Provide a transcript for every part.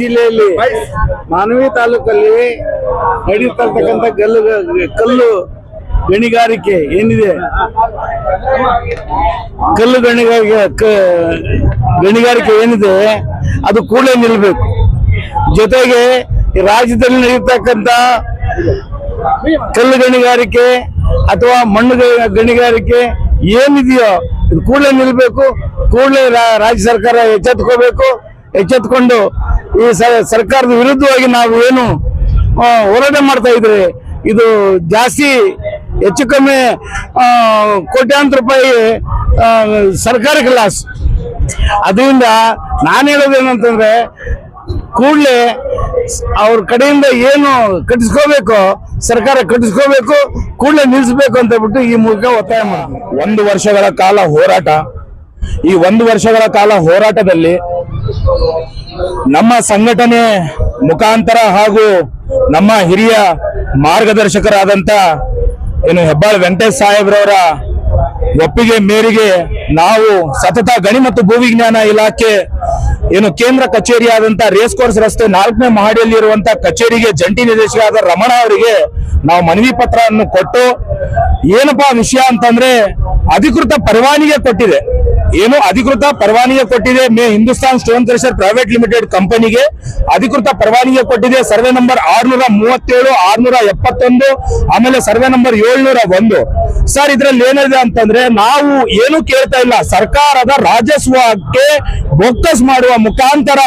ಜಿಲ್ಲೆಯಲ್ಲಿ ಮಾನವಿ ತಾಲೂಕಲ್ಲಿ ನಡೀತಕ್ಕಂತ ಕಲ್ಲು ಕಲ್ಲು ಗಣಿಗಾರಿಕೆ ಏನಿದೆ? ಕಲ್ಲು ಗಣಿಗಾರಿಕೆ ಗಣಿಗಾರಿಕೆ ಏನಿದೆ, ಅದು ಕೂಡಲೇ ನಿಲ್ಬೇಕು ಜೊತೆಗೆ ರಾಜ್ಯದಲ್ಲಿ ನಡೆಯತಕ್ಕಂಥ ಕಲ್ಲು ಗಣಿಗಾರಿಕೆ ಅಥವಾ ಮಣ್ಣು ಗಣಿಗಾರಿಕೆ ಏನಿದೆಯೋ ಕೂಡಲೇ ನಿಲ್ಬೇಕು ಕೂಡಲೇ ರಾಜ್ಯ ಸರ್ಕಾರ ಎಚ್ಚೆತ್ಕೋಬೇಕು. ಎಚ್ಚೆತ್ಕೊಂಡು ಈ ಸರ್ಕಾರದ ವಿರುದ್ಧವಾಗಿ ನಾವು ಏನು ಹೋರಾಟ ಮಾಡ್ತಾ ಇದ್ರೆ ಇದು ಜಾಸ್ತಿ ಹೆಚ್ಚು ಕಮ್ಮಿ ಕೋಟ್ಯಾಂತರ ರೂಪಾಯಿ ಸರ್ಕಾರಕ್ಕೆ ಲಾಸ್ ಅದರಿಂದ ನಾನು ಹೇಳೋದೇನಂತಂದ್ರೆ, ಕೂಡಲೇ ಅವ್ರ ಕಡೆಯಿಂದ ಏನು ಕಟ್ಟಿಸ್ಕೋಬೇಕು, ಸರ್ಕಾರ ಕಟ್ಟಿಸ್ಕೋಬೇಕು, ಕೂಡಲೇ ನಿಲ್ಲಿಸ್ಬೇಕು ಅಂತ ಬಿಟ್ಟು ಈ ಮೂಲಕ ಒತ್ತಾಯ ಮಾಡ್ತೀನಿ ಒಂದು ವರ್ಷಗಳ ಕಾಲ ಹೋರಾಟ, ಈ ಒಂದು ವರ್ಷಗಳ ಕಾಲ ಹೋರಾಟದಲ್ಲಿ ನಮ್ಮ ಸಂಘಟನೆ ಮುಖಾಂತರ ಹಾಗೂ ನಮ್ಮ ಹಿರಿಯ ಮಾರ್ಗದರ್ಶಕರಾದಂಥ ಏನು ಹೆಬ್ಬಾಳ್ ವೆಂಕಟೇಶ್ ಸಾಹೇಬ್ರವರ ಒಪ್ಪಿಗೆ ಮೇರೆಗೆ ನಾವು ಸತತ ಗಣಿ ಮತ್ತು ಭೂವಿಜ್ಞಾನ ಇಲಾಖೆ ಏನು ಕೇಂದ್ರ ಕಚೇರಿ ಆದಂತ ರೇಸ್ ಕೋರ್ಸ್ ರಸ್ತೆ ನಾಲ್ಕನೇ ಮಹಡಿಯಲ್ಲಿ ಇರುವಂತ ಕಚೇರಿಗೆ ಜಂಟಿ ನಿರ್ದೇಶಕರಾದ ರಮಣ ಅವರಿಗೆ ನಾವು ಮನವಿ ಪತ್ರವನ್ನು ಕೊಟ್ಟು, ಏನಪ್ಪಾ ವಿಷಯ ಅಂತಂದ್ರೆ ಅಧಿಕೃತ ಪರವಾನಿಗೆ ಕೊಟ್ಟಿದೆ. ಏನು ಅಧಿಕೃತ ಪರವಾನಿಗೆ ಕೊಟ್ಟಿದೆ May Hindustan stone crusher private limited ಕಂಪನಿಗೆ. ಅಧಿಕೃತ ಪರವಾನಿಗೆ ಕೊಟ್ಟಿದೆ ಸರ್ವೆ ನಂಬರ್ ಆರ್ನೂರ ಮೂವತ್ತೇಳು, ಆರ್ನೂರ ಎಪ್ಪತ್ತೊಂದು, ಆಮೇಲೆ ಸರ್ವೆ ನಂಬರ್ ಏಳ್ನೂರ ಒಂದು. ಸರ್, ಇದ್ರಲ್ಲಿ ಏನಿದೆ ಅಂತಂದ್ರೆ ನಾವು ಏನು ಕೇಳ್ತಾ ಇಲ್ಲ, ಸರ್ಕಾರದ ರಾಜಸ್ವಕ್ಕೆ ಬೊಕ್ಕಸ್ ಮಾಡುವ ಮುಖಾಂತರ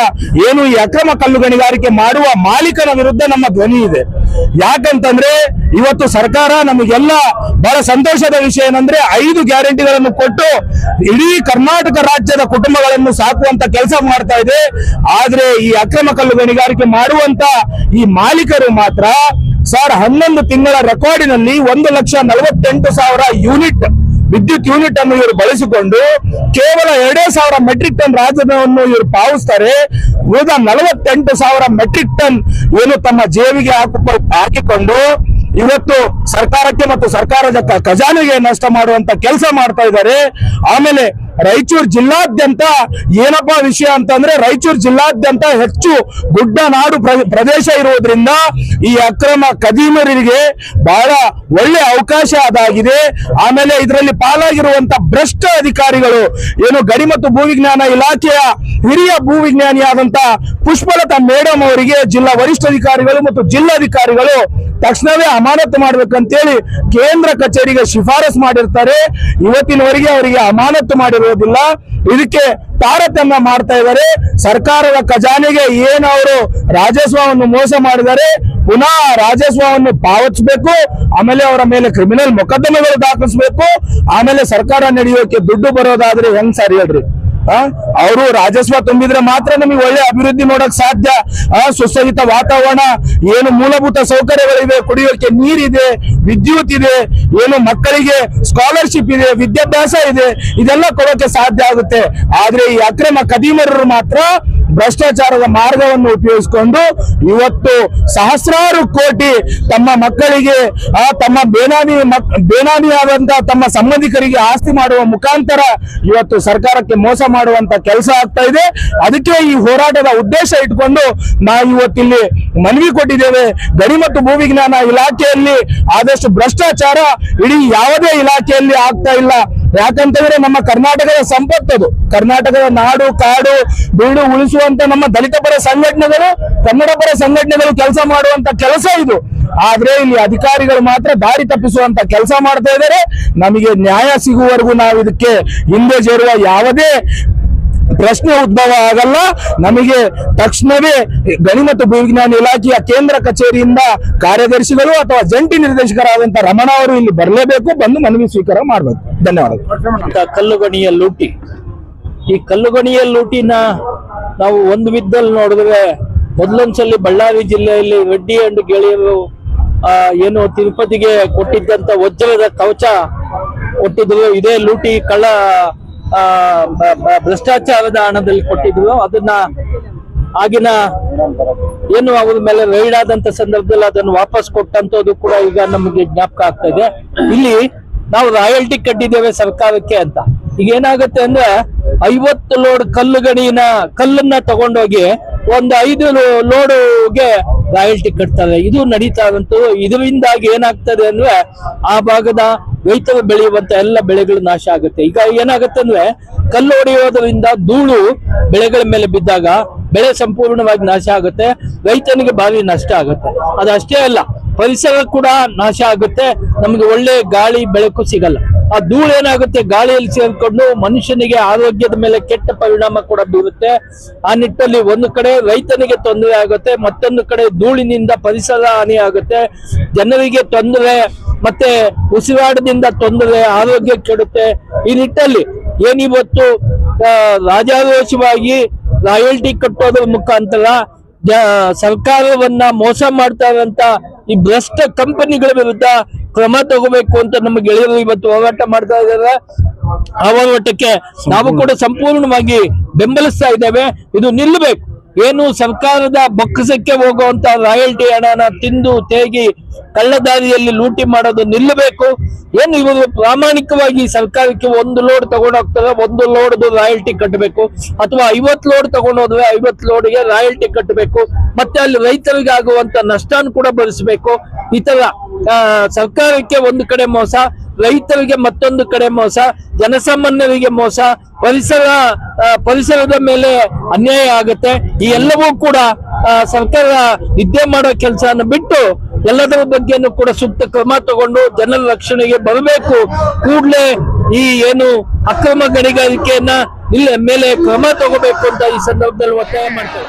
ಏನು ಈ ಅಕ್ರಮ ಕಲ್ಲು ಗಣಿಗಾರಿಕೆ ಮಾಡುವ ಮಾಲೀಕನ ವಿರುದ್ಧ ನಮ್ಮ ಧ್ವನಿ ಇದೆ. ಯಾಕಂತಂದ್ರೆ ಇವತ್ತು ಸರ್ಕಾರ ನಮಗೆಲ್ಲ ಬಹಳ ಸಂತೋಷದ ವಿಷಯ ಏನಂದ್ರೆ ಐದು ಗ್ಯಾರಂಟಿಗಳನ್ನು ಕೊಟ್ಟು ಇಡೀ ಕರ್ನಾಟಕ ರಾಜ್ಯದ ಕುಟುಂಬಗಳನ್ನು ಸಾಕುವಂತ ಕೆಲಸ ಮಾಡ್ತಾ ಇದೆ. ಆದ್ರೆ ಈ ಅಕ್ರಮ ಕಲ್ಲು ಗಣಿಗಾರಿಕೆ ಮಾಡುವಂತ ಈ ಮಾಲೀಕರು ಮಾತ್ರ ಸರ್ ಹನ್ನೊಂದು ತಿಂಗಳ ರೆಕಾರ್ಡಿನಲ್ಲಿ ಒಂದು ಲಕ್ಷ ನಲವತ್ತೆಂಟು ಸಾವಿರ ಯೂನಿಟ್ ವಿದ್ಯುತ್ ಯೂನಿಟ್ ಅನ್ನು ಇವರು ಬಳಸಿಕೊಂಡು ಕೇವಲ ಎರಡೇ ಸಾವಿರ ಮೆಟ್ರಿಕ್ ಟನ್ ರಾಜಧನವನ್ನು ಇವರು ಪಾವಿಸ್ತಾರೆ. ಉಳಿದ ನಲವತ್ತೆಂಟು ಸಾವಿರ ಮೆಟ್ರಿಕ್ ಟನ್ ಏನು ತಮ್ಮ ಜೇಬಿಗೆ ಹಾಕು ಹಾಕಿಕೊಂಡು ಇವತ್ತು ಸರ್ಕಾರಕ್ಕೆ ಮತ್ತು ಸರ್ಕಾರದ ಖಜಾನೆಗೆ ನಷ್ಟ ಮಾಡುವಂತ ಕೆಲಸ ಮಾಡ್ತಾ ಇದ್ದಾರೆ. ಆಮೇಲೆ ರಾಯಚೂರು ಜಿಲ್ಲಾದ್ಯಂತ ಏನಪ್ಪಾ ವಿಷಯ ಅಂತಂದ್ರೆ ರಾಯಚೂರು ಜಿಲ್ಲಾದ್ಯಂತ ಹೆಚ್ಚು ಗುಡ್ಡ ನಾಡು ಪ್ರ- ಪ್ರದೇಶ ಇರುವುದರಿಂದ ಈ ಅಕ್ರಮ ಕದೀಮರಿಗೆ ಬಹಳ ಒಳ್ಳೆ ಅವಕಾಶ ಅದಾಗಿದೆ. ಆಮೇಲೆ ಇದರಲ್ಲಿ ಪಾಲಾಗಿರುವಂತ ಭ್ರಷ್ಟ ಅಧಿಕಾರಿಗಳು ಏನು ಗಡಿ ಮತ್ತು ಭೂವಿಜ್ಞಾನ ಇಲಾಖೆಯ ಹಿರಿಯ ಭೂವಿಜ್ಞಾನಿಯಾದಂತ ಪುಷ್ಪಲತಾ ಮೇಡಮ್ ಅವರಿಗೆ ಜಿಲ್ಲಾ ವರಿಷ್ಠಾಧಿಕಾರಿಗಳು ಮತ್ತು ಜಿಲ್ಲಾಧಿಕಾರಿಗಳು ತಕ್ಷಣವೇ ಅಮಾನತು ಮಾಡ್ಬೇಕಂತೇಳಿ ಕೇಂದ್ರ ಕಚೇರಿಗೆ ಶಿಫಾರಸು ಮಾಡಿರ್ತಾರೆ. ಇವತ್ತಿನವರೆಗೆ ಅವರಿಗೆ ಅಮಾನತು ಮಾಡಿರೋದಿಲ್ಲ ಇದಕ್ಕೆ ತಾರತಮ್ಯ ಮಾಡ್ತಾ ಇದ್ದಾರೆ. ಸರ್ಕಾರದ ಖಜಾನೆಗೆ ಏನು ಅವರು ರಾಜಸ್ವವನ್ನು ಮೋಸ ಮಾಡಿದರೆ ಪುನಃ ರಾಜಸ್ವವನ್ನು ಪಾವತಿಸಬೇಕು. ಆಮೇಲೆ ಅವರ ಮೇಲೆ ಕ್ರಿಮಿನಲ್ ಮೊಕದ್ದಮೆಗಳು ದಾಖಲಿಸಬೇಕು. ಆಮೇಲೆ ಸರ್ಕಾರ ನಡೆಯೋಕೆ ದುಡ್ಡು ಬರೋದಾದ್ರೆ ಹೆಂಗ್ ಸರ್ ಹೇಳ್ರಿ? ಅವರು ರಾಜಸ್ವ ತುಂಬಿದ್ರೆ ಮಾತ್ರ ನಮಗೆ ಒಳ್ಳೆ ಅಭಿವೃದ್ಧಿ ನೋಡಕ್ ಸಾಧ್ಯ. ಆ, ಸುಸಜ್ಜಿತ ವಾತಾವರಣ ಏನು ಮೂಲಭೂತ ಸೌಕರ್ಯಗಳಿವೆ ಕುಡಿಯೋಕೆ ನೀರಿದೆ ವಿದ್ಯುತ್ ಇದೆ ಏನು ಮಕ್ಕಳಿಗೆ ಸ್ಕಾಲರ್ಶಿಪ್ ಇದೆ ವಿದ್ಯಾಭ್ಯಾಸ ಇದೆ ಇದೆಲ್ಲ ಕೊಡೋಕೆ ಸಾಧ್ಯ ಆಗುತ್ತೆ. ಆದ್ರೆ ಈ ಅಕ್ರಮ ಕದೀಮರರು ಮಾತ್ರ ಭ್ರಷ್ಟಾಚಾರದ ಮಾರ್ಗವನ್ನು ಉಪಯೋಗಿಸಿಕೊಂಡು ಇವತ್ತು ಸಹಸ್ರಾರು ಕೋಟಿ ತಮ್ಮ ಮಕ್ಕಳಿಗೆ ತಮ್ಮ ಬೇನಾಮಿ ಬೇನಾಮಿಯಾದಂತಹ ತಮ್ಮ ಸಂಬಂಧಿಕರಿಗೆ ಆಸ್ತಿ ಮಾಡುವ ಮುಖಾಂತರ ಇವತ್ತು ಸರ್ಕಾರಕ್ಕೆ ಮೋಸ ಮಾಡುವಂತ ಕೆಲಸ ಆಗ್ತಾ ಇದೆ. ಅದಕ್ಕೆ ಈ ಹೋರಾಟದ ಉದ್ದೇಶ ಇಟ್ಕೊಂಡು ನಾವು ಇವತ್ತಿಲ್ಲಿ ಮನವಿ ಕೊಟ್ಟಿದ್ದೇವೆ. ಗಣಿ ಮತ್ತು ಭೂವಿಜ್ಞಾನ ಇಲಾಖೆಯಲ್ಲಿ ಆದಷ್ಟು ಭ್ರಷ್ಟಾಚಾರ ಇಡೀ ಯಾವುದೇ ಇಲಾಖೆಯಲ್ಲಿ ಆಗ್ತಾ ಇಲ್ಲ. ಯಾಕಂತಂದ್ರೆ ನಮ್ಮ ಕರ್ನಾಟಕದ ಸಂಪತ್ತದು ಕರ್ನಾಟಕದ ನಾಡು, ಕಾಡು, ಬೀಡು ಉಳಿಸುವಂತ ನಮ್ಮ ದಲಿತ ಪರ ಸಂಘಟನೆಗಳು, ಕನ್ನಡ ಪರ ಸಂಘಟನೆಗಳು ಕೆಲಸ ಮಾಡುವಂತ ಕೆಲಸ ಇದು. ಆದ್ರೆ ಇಲ್ಲಿ ಅಧಿಕಾರಿಗಳು ಮಾತ್ರ ದಾರಿ ತಪ್ಪಿಸುವಂತ ಕೆಲಸ ಮಾಡ್ತಾ ಇದ್ದಾರೆ. ನಮಗೆ ನ್ಯಾಯ ಸಿಗುವವರೆಗೂ ನಾವು ಇದಕ್ಕೆ ಹಿಂದೆ ಸೇರುವ ಯಾವುದೇ ಪ್ರಶ್ನೆ ಉದ್ಭವ ಆಗಲ್ಲ. ನಮಗೆ ತಕ್ಷಣವೇ ಗಣಿ ಮತ್ತು ಭೂವಿಜ್ಞಾನ ಇಲಾಖೆಯ ಕೇಂದ್ರ ಕಚೇರಿಯಿಂದ ಕಾರ್ಯದರ್ಶಿಗಳು ಅಥವಾ ಜಂಟಿ ನಿರ್ದೇಶಕರಾದಂತ ರಮಣ ಅವರು ಇಲ್ಲಿ ಬರಲೇಬೇಕು. ಬಂದು ಮನವಿ ಸ್ವೀಕಾರ ಮಾಡಬೇಕು. ಧನ್ಯವಾದಗಳು. ಕಲ್ಲುಗಣಿಯ ಲೂಟಿ. ಈ ಕಲ್ಲುಗಣಿಯ ಲೂಟಿನ ನಾವು ಒಂದು ವಿದ್ದಲ್ಲಿ ನೋಡಿದ್ರೆ ಮೊದಲೊಂದ್ಸಲಿ ಬಳ್ಳಾರಿ ಜಿಲ್ಲೆಯಲ್ಲಿ ರೆಡ್ಡಿ ಅಂಡ್ ಗೆಳೆಯರು ಏನು ತಿರುಪತಿಗೆ ಕೊಟ್ಟಿದ್ದಂತ ವಜ್ರದ ಕವಚ ಕೊಟ್ಟಿದ್ರು. ಇದೇ ಲೂಟಿ ಕಳ್ಳ ಭ್ರಷ್ಟಾಚಾರದ ಹಣದಲ್ಲಿ ಕೊಟ್ಟಿದ್ರು. ಅದನ್ನ ಆಗಿನ ಏನು ಅವ್ರ ಮೇಲೆ ರೈಡ್ ಆದಂತ ಸಂದರ್ಭದಲ್ಲಿ ಅದನ್ನು ವಾಪಸ್ ಕೊಟ್ಟಂತದ್ದು ಕೂಡ ಈಗ ನಮಗೆ ಜ್ಞಾಪಕ ಆಗ್ತಾ ಇದೆ. ಇಲ್ಲಿ ನಾವು ರಾಯಲ್ಟಿ ಕಟ್ಟಿದ್ದೇವೆ ಸರ್ಕಾರಕ್ಕೆ ಅಂತ. ಈಗ ಏನಾಗುತ್ತೆ ಅಂದ್ರೆ ಐವತ್ತು ಲೋಡ್ ಕಲ್ಲು ಗಣಿನ ಕಲ್ಲನ್ನ ತಗೊಂಡೋಗಿ ಒಂದು ಐದು ಲೋಡುಗೆ ರಾಯಲ್ಟಿ ಕಟ್ತಾರೆ. ಇದು ನಡೀತಾ ಇದರಿಂದಾಗಿ ಏನಾಗ್ತದೆ ಅಂದ್ರೆ ಆ ಭಾಗದ ರೈತರು ಬೆಳೆಯುವಂತ ಎಲ್ಲ ಬೆಳೆಗಳು ನಾಶ ಆಗುತ್ತೆ. ಈಗ ಏನಾಗುತ್ತೆ ಅಂದ್ರೆ ಕಲ್ಲು ಹೊಡೆಯೋದ್ರಿಂದ ಧೂಳು ಬೆಳೆಗಳ ಮೇಲೆ ಬಿದ್ದಾಗ ಬೆಳೆ ಸಂಪೂರ್ಣವಾಗಿ ನಾಶ ಆಗುತ್ತೆ, ರೈತನಿಗೆ ಭಾರಿ ನಷ್ಟ ಆಗುತ್ತೆ. ಅದಷ್ಟೇ ಅಲ್ಲ, ಪರಿಸರ ಕೂಡ ನಾಶ ಆಗುತ್ತೆ, ನಮಗೆ ಒಳ್ಳೆ ಗಾಳಿ ಬೆಳಕು ಸಿಗಲ್ಲ. ಆ ಧೂಳು ಏನಾಗುತ್ತೆ, ಗಾಳಿಯಲ್ಲಿ ಸೇರ್ಕೊಂಡು ಮನುಷ್ಯನಿಗೆ ಆರೋಗ್ಯದ ಮೇಲೆ ಕೆಟ್ಟ ಪರಿಣಾಮ ಕೂಡ ಬೀರುತ್ತೆ. ಆ ನಿಟ್ಟಲ್ಲಿ ಒಂದು ಕಡೆ ರೈತನಿಗೆ ತೊಂದರೆ ಆಗುತ್ತೆ, ಮತ್ತೊಂದು ಕಡೆ ಧೂಳಿನಿಂದ ಪರಿಸರ ಹಾನಿ ಆಗುತ್ತೆ. ಜನರಿಗೆ ತೊಂದರೆ ಮತ್ತೆ ಉಸಿರಾಟದಿಂದ ತೊಂದರೆ, ಆರೋಗ್ಯ ಕೆಡುತ್ತೆ. ಈ ನಿಟ್ಟಲ್ಲಿ ಏನಿವತ್ತು ರಾಜಾರೋಷವಾಗಿ ರಾಯಲ್ಟಿ ಕಟ್ಟೋದ್ರ ಮುಖಾಂತರ ಸರ್ಕಾರವನ್ನ ಮೋಸ ಮಾಡ್ತಾ ಇರೋಂತ ಈ ಭ್ರಷ್ಟ ಕಂಪನಿಗಳ ವಿರುದ್ಧ ಕ್ರಮ ತಗೋಬೇಕು ಅಂತ ನಮ್ಮ ಗೆಳೆಯರು ಇವತ್ತು ಹೋರಾಟ ಮಾಡ್ತಾ ಇದ್ದಾರೆ. ಆ ಹೋರಾಟಕ್ಕೆ ನಾವು ಕೂಡ ಸಂಪೂರ್ಣವಾಗಿ ಬೆಂಬಲಿಸ್ತಾ ಇದ್ದೇವೆ. ಇದು ನಿಲ್ಲಬೇಕು. ಏನು ಸರ್ಕಾರದ ಬೊಕ್ಕಸಕ್ಕೆ ಹೋಗುವಂತ ರಾಯಲ್ಟಿ ಹಣನ ತಿಂದು ತೇಗಿ ಕಳ್ಳದಾರಿಯಲ್ಲಿ ಲೂಟಿ ಮಾಡೋದು ನಿಲ್ಲಬೇಕು. ಏನು ಇವರು ಪ್ರಾಮಾಣಿಕವಾಗಿ ಸರ್ಕಾರಕ್ಕೆ ಒಂದು ಲೋಡ್ ತಗೊಂಡೋಗ್ತಾರೆ ಒಂದು ಲೋಡ್ ರಾಯಲ್ಟಿ ಕಟ್ಟಬೇಕು. ಅಥವಾ ಐವತ್ತು ಲೋಡ್ ತಗೊಂಡೋದ್ರೆ ಐವತ್ತು ಲೋಡ್ಗೆ ರಾಯಲ್ಟಿ ಕಟ್ಟಬೇಕು. ಮತ್ತೆ ಅಲ್ಲಿ ರೈತರಿಗೆ ಆಗುವಂತ ನಷ್ಟನ ಕೂಡ ಭರಿಸಬೇಕು. ಈ ತರ ಸರ್ಕಾರಕ್ಕೆ ಒಂದು ಕಡೆ ಮೋಸ, ರೈತರಿಗೆ ಮತ್ತೊಂದು ಕಡೆ ಮೋಸ, ಜನಸಾಮಾನ್ಯರಿಗೆ ಮೋಸ, ಪರಿಸರ ಪರಿಸರದ ಮೇಲೆ ಅನ್ಯಾಯ ಆಗುತ್ತೆ. ಈ ಎಲ್ಲವೂ ಕೂಡ ಸರ್ಕಾರ ನಿದ್ದೆ ಮಾಡೋ ಕೆಲಸವನ್ನು ಬಿಟ್ಟು ಎಲ್ಲದರ ಬಗ್ಗೆನೂ ಕೂಡ ಸೂಕ್ತ ಕ್ರಮ ತಗೊಂಡು ಜನರ ರಕ್ಷಣೆಗೆ ಬರಬೇಕು. ಕೂಡಲೇ ಈ ಏನು ಅಕ್ರಮ ಗಣಿಗಾರಿಕೆಯನ್ನ ಇಲ್ಲ ಮೇಲೆ ಕ್ರಮ ತಗೋಬೇಕು ಅಂತ ಈ ಸಂದರ್ಭದಲ್ಲಿ ಒತ್ತಾಯ ಮಾಡ್ತೇವೆ.